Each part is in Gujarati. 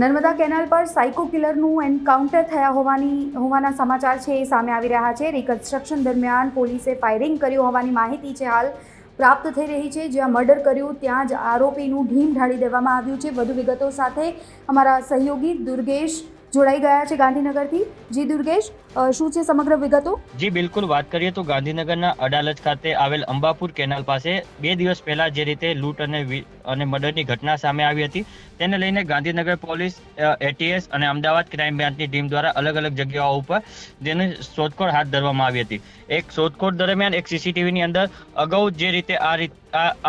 નર્મદા કેનાલ પર સાયકો કિલરનું એન્કાઉન્ટર થયા હોવાની હોવાના સમાચાર છે એ સામે આવી રહ્યા છે. રિકન્સ્ટ્રક્શન દરમિયાન પોલીસે ફાયરિંગ કર્યું હોવાની માહિતી છે હાલ પ્રાપ્ત થઈ રહી છે. જ્યાં મર્ડર કર્યું ત્યાં જ આરોપીનું ઢીમ ઢાળી દેવામાં આવ્યું છે. વધુ વિગતો સાથે અમારા સહયોગી દુર્ગેશ જોડાઈ ગયા છે ગાંધીનગરથી. જી દુર્ગેશ શું છે સમગ્ર વિગતો? જી, બિલકુલ. વાત કરીએ તો ગાંધીનગરના અડાલજ ખાતે આવેલ અંબાપુર કેનાલ પાસે બે દિવસ પહેલા જે રીતે લૂંટ અને અને મર્ડરની ઘટના સામે આવી હતી, તેને લઈને ગાંધીનગર પોલીસ એટીએસ અને અમદાવાદ ક્રાઇમ બ્રાન્ચની ટીમ દ્વારા અલગ અલગ જગ્યાઓ ઉપર જેની શોધખોળ હાથ ધરવામાં આવી હતી. એક શોધખોળ દરમિયાન એક સીસીટીવીની અંદર અગાઉ જે રીતે આ રીત,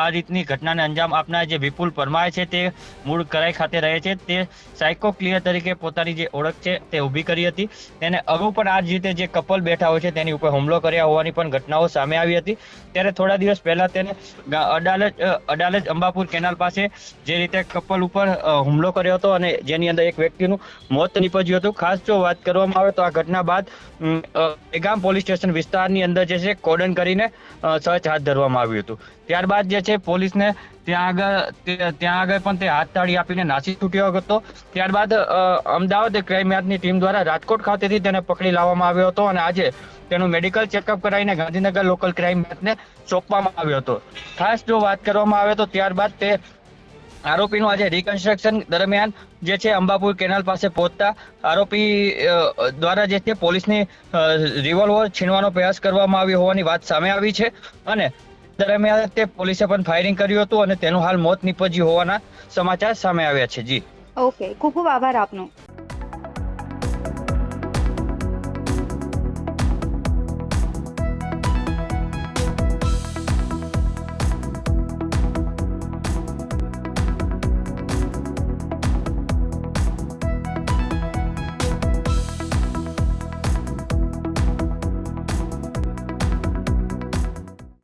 આ રીતની ઘટનાને અંજામ આપનાર જે વિપુલ પરમાર છે તે મૂળ કરાઈ ખાતે રહે છે. તે સાયકો ક્લિયર તરીકે પોતાની જે ઓળખ છે, તે ઊભી કરી હતી. તેને અગાઉ પણ આ જ રીતે જે કપલ બેઠા હોય છે, તેની ઉપર હુમલો કર્યા હોવાની પણ ઘટનાઓ સામે આવી હતી. ત્યારે થોડા દિવસ પહેલા તેને અડાલજ અડાલજ અંબાપુર કેનાલ પાસે જે રીતે કપલ ઉપર હુમલો કર્યો હતો અને જેની અંદર એક વ્યક્તિનું મોત નીપજ્યું હતું. ખાસ જો વાત કરવામાં આવે તો આ ઘટના બાદ એગામ પોલીસ સ્ટેશન વિસ્તારની અંદર જે છે, કોડન કરીને સર્ચ હાથ ધરવામાં આવ્યું હતું. ત્યારબાદ જે છે, પોલીસને ત્યાં આગળ ત્યાં આગળ પણ તે હાથ તાળી આપીને નાસી છૂટ્યો હતો. ત્યારબાદ અમદાવાદ ક્રાઇમ યાર્ડની ટીમ દ્વારા રાજકોટ ખાતેથી તેને પકડી લાવવામાં આવ્યો હતો અને આજે તેનું મેડિકલ ચેકઅપ કરાવીને ગાંધીનગર લોકલ ક્રાઇમ યાર્ડને સોંપવામાં આવ્યો હતો. ખાસ જો વાત કરવામાં આવે તો ત્યારબાદ તે આરોપીનું આજે રિકન્સ્ટ્રક્શન દરમિયાન જે છે અંબાપુર કેનાલ પાસે પહોંચતા આરોપી દ્વારા જે છે પોલીસની રિવોલ્વર છીનવાનો પ્રયાસ કરવામાં આવ્યો હોવાની વાત સામે આવી છે અને દરમિયાન તે પોલીસે પણ ફાયરિંગ કર્યું હતું અને તેનું હાલ મોત નીપજ્યું હોવાના સમાચાર સામે આવ્યા છે. જી. ઓકે ખૂબ ખૂબ આભાર આપનો.